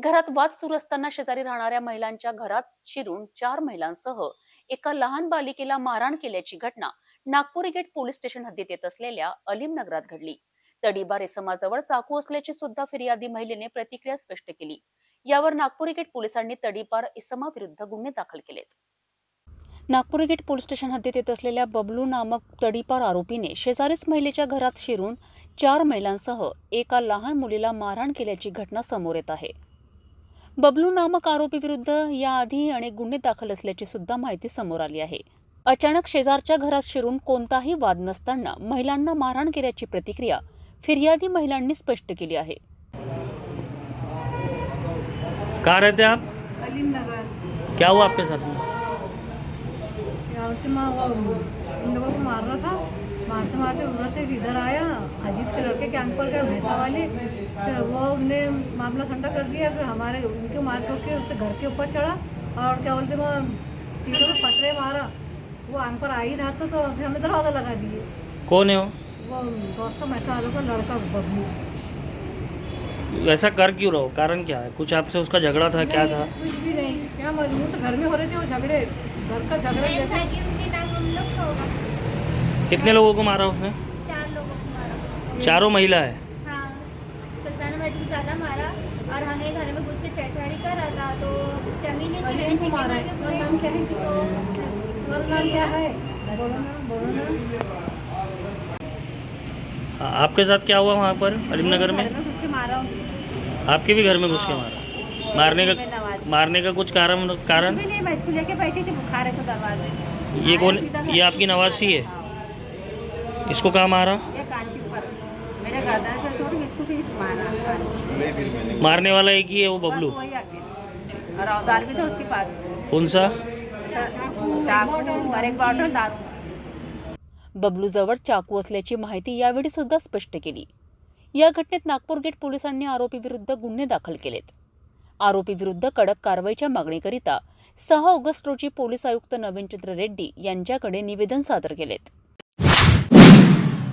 घरात वाद सुरू असताना शेजारी राहणाऱ्या महिलांच्या घरात शिरून चार महिलांसह एका लहान बालिकेला मारहाण केल्याची घटना नागपूर गेट पोलीस स्टेशन हद्दीत येत असलेल्या अलीम नगरात घडली. तडीबार इसमाजवळ चाकू असल्याची सुद्धा फिर्यादी महिलेने प्रतिक्रिया स्पष्ट केली. यावर नागपूर गेट पोलिसांनी तडीपार इसमाविरुद्ध गुन्हे दाखल केलेत. नागपूर गेट पोलीस स्टेशन हद्दीत येत असलेल्या बबलू नामक तडीपार आरोपीने शेजारीच महिलेच्या घरात शिरून चार महिलांसह एका लहान मुलीला मारहाण केल्याची घटना समोर येत आहे. बबलू नामक आरोपी विरुद्ध याआधी अनेक गुन्हे दाखल असल्याची सुद्धा माहिती समोर आली आहे. अचानक शेजारच्या घरात शिरून कोणताही वाद नसताना महिलांना मारहाण केल्याची प्रतिक्रिया फिर्यादी महिलांनी स्पष्ट केली आहे. कहाँ रहते हैं आप? अलीम नगर क्या हुआ आपके साथ? में को मार रहा था? मारते मारते उधर से इधर आया अज़ीज़ के लड़के के अंकल का भैंसा वाले। फिर वो उनने मामला ठंडा कर दिया फिर हमारे उनके मार के उससे घर के ऊपर चढ़ा और क्या बोलते वो तीनों में पथरे मारा। वो आंग पर आ ही रहा था तो फिर हमने दरवाज़ा लगा दिए। कौन है वो? वो बॉस का मैसा वालों का लड़का बबलू। ऐसा कर क्यों रहो कारण क्या है? कुछ आपसे उसका झगड़ा था क्या था? कुछ भी नहीं। क्या मजबूर से घर में हो रहे थे वो झगड़े। घर का झगड़ा फ्रेंड था जैसे कि उसके नाम हम लोग का होगा कितने लोगों को मारा उसने? चार लोगों को मारा। चारों महिला है? हाँ। ज़्यादा मारा और हमें घर में घुस के छेड़छाड़ी कर रहा था तो ज़मीन इसकी मैंने चीखे मार के और नाम क्या है। तो नाम क्या है? बोलो ना बोलो ना हाँ, आपके साथ क्या हुआ वहाँ पर अलीमनगर में? आपके भी घर में घुस के मारा? मारने का मारने का कुछ कारण कारण? नहीं मैं इसको लेके बैठी थी बुखार है तो दरवाजे। ये कौन ये आपकी नवासी है? इसको कहाँ मारा? पे इसको भी मारने वाला एक ही है वो बबलू। और औजार भी था उसके पास। कौन सा? चाकू और एक बॉटल दारू बबलूजवळ चाकू असल्याची माहिती यावेळी सुद्धा स्पष्ट केली. या घटनेत नागपूर गेट पोलिसांनी आरोपी विरुद्ध गुन्हे दाखल केलेत. आरोपी विरुद्ध कडक कारवाईच्या मागणीकरिता सहा ऑगस्ट रोजी पोलीस आयुक्त नवीनचंद्र रेड्डी यांच्याकडे निवेदन सादर केलेत.